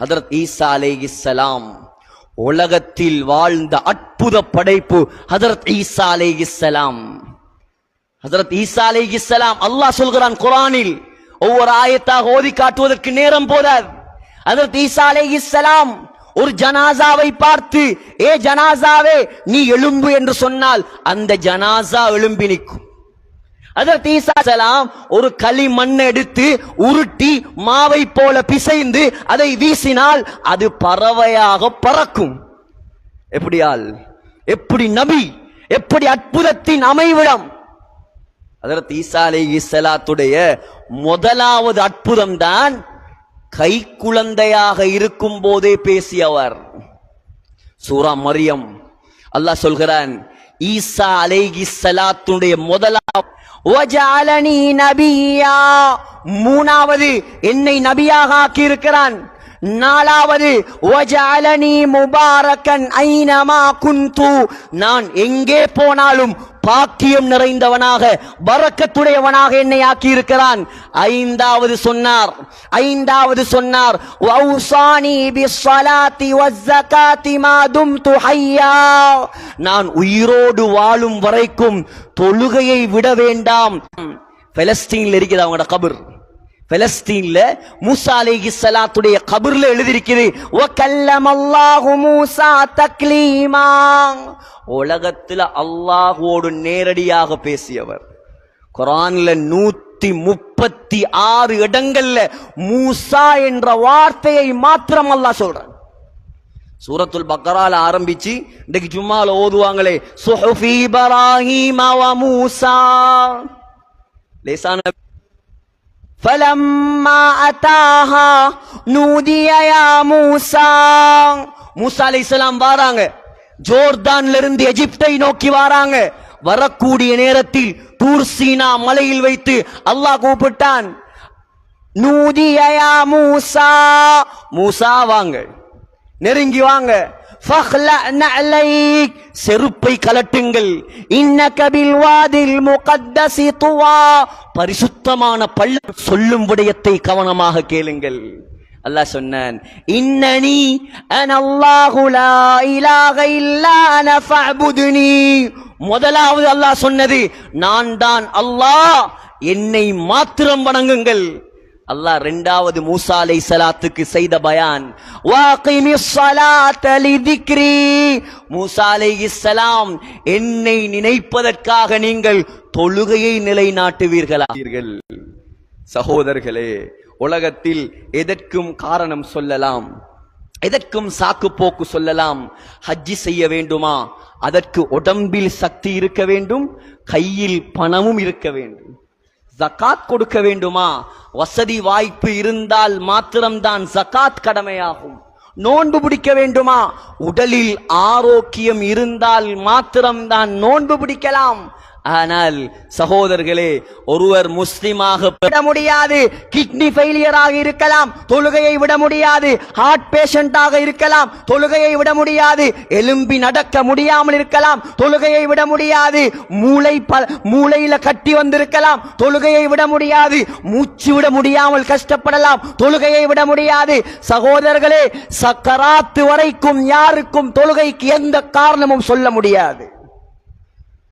ஹதரத் ஈசா அலைஹிஸ்ஸலாம் உலகத்தில் வாழ்ந்த அற்புத படைப்பு ஹதரத் ஈசா அலைஹிஸ்ஸலாம் ஹதரத் ஈசா அலைஹிஸ்ஸலாம் அல்லாஹ் சொல்கிறான் குரானில் ஒவ்வொரு ஆயத்தாக ஓதி காட்டுவதற்கு நேரம் போதாது. ஹதரத் ஈசா அலைஹிஸ்ஸலாம் ஒரு ஜனாசாவை பார்த்து ஏ ஜனாசாவே நீ எழும்பு என்று சொன்னால் அந்த ஜனாசா எழும்பி நிற்கும். அதற்கு ஈசா சலாம் ஒரு களி எடுத்து உருட்டி மாவை போல பிசைந்து அதை வீசினால் அது பறவையாக பறக்கும். எப்படியால்? எப்படி நபி? எப்படி அற்புதத்தின் அமைவிடம்? அதற்கு ஈசா அலைஹிஸ்ஸலாத்துடைய முதலாவது அற்புதம் தான் கை குழந்தையாக இருக்கும் போதே பேசியவர். சூரா மரியம். அல்லாஹ் சொல்கிறான் ஈசா அலைகி சலாத்துடைய முதலாம் நபியா. மூணாவது என்னை நபியாக ஆக்கி இருக்கிறான் நாலாவது வஜஅலனி முபாரக்கன் ஐனமா குந்து நான் எங்கே போனாலும் பாக்கியம் நிறைந்தவனாக வரக்கத்துடையவனாக என்னை ஆக்கி இருக்கிறான் ஐந்தாவது சொன்னார் ஐந்தாவது சொன்னார் நான் உயிரோடு வாழும் வரைக்கும் தொழுகையை விட வேண்டாம். பெலஸ்தீனில் இருக்கிறது அவங்களோட கபர். பலஸ்தீன்ல மூசா அலைஹி சலாத்துடைய கபர்ல எழுதியிருக்குது வ கல்லமல்லாஹு மூசா தக்லீமா உலகத்துல அல்லாஹ்வோடு நேரடியாக பேசியவர் குர்ஆன்ல நூத்தி முப்பத்தி ஆறு இடங்கள்ல மூசா என்ற வார்த்தையை மாத்திரம் அல்லாஹ் சொல்றான் சூரத்துல் பக்கரால ஆரம்பிச்சு இன்னைக்கு சும்மால ஓதுவாங்களே சுஹஃபி இப்ராஹீம வ மூசா லேசான فلما أتاها نودي يا موسى மூசா அலைஹிஸ்ஸலாம் வாராங்க ஜோர்தான்ல இருந்து எகிப்தை நோக்கி வாராங்க வரக்கூடிய நேரத்தில் தூர் சீனா மலையில் வைத்து அல்லாஹ் கூப்பிட்டான் நூதிய யா மூசா மூசா வாங்க நெருங்கி வாங்க فَاخْلَعْ نَعْلَيْكَ செருப்பை கலட்டுங்கள். இன்னக பில்வாதில் முகத்தசி துவா பரிசுத்தமான பள்ள. சொல்லும் விடயத்தை கவனமாக கேளுங்கள். அல்லாஹ் சொன்னான் இன்னனி அன அல்லாஹு லா இலாஹ இல்லா அன ஃபஅபுதுனி. முதலாவது அல்லாஹ் சொன்னது நான் தான் அல்லாஹ் என்னை மாத்திரம் வணங்குங்கள். அல்லாஹ் ரெண்டாவது மூசா அலை சலாத்துக்கு செய்த பயான். மூசா அலை இஸ்லாம் என்னை நினைப்பதற்காக நீங்கள் தொழுகையை நிலைநாட்டுவீர்களார்கள் சகோதரர்களே உலகத்தில் எதற்கும் காரணம் சொல்லலாம் எதற்கும் சாக்கு போக்கு சொல்லலாம் ஹஜ்ஜி செய்ய வேண்டுமா? அதற்கு உடம்பில் சக்தி இருக்க வேண்டும் கையில் பணமும் இருக்க வேண்டும். ஜகாத் கொடுக்க வேண்டுமா? வசதி வாய்ப்பு இருந்தால் மாத்திரம்தான் ஜகாத் கடமையாகும். நோன்பு பிடிக்க வேண்டுமா? உடலில் ஆரோக்கியம் இருந்தால் மாத்திரம்தான் நோன்பு பிடிக்கலாம். ஆனால் சகோதரர்களே ஒருவர் முஸ்லிமாக விட முடியாது. கிட்னி ஃபெயிலியராக இருக்கலாம். தொழுகையை விட முடியாது. ஹார்ட் பேஷண்டாக இருக்கலாம். தொழுகையை விட முடியாது. எலும்பி நடக்க முடியாமல் இருக்கலாம். தொழுகையை விட முடியாது. மூளை ப- மூளையில கட்டி வந்திருக்கலாம். தொழுகையை விட முடியாது. மூச்சு விட முடியாமல் கஷ்டப்படலாம். தொழுகையை விட முடியாது. சகோதரர்களே சக்கராத்து வரைக்கும் யாருக்கும் தொழுகைக்கு எந்த காரணமும் சொல்ல முடியாது.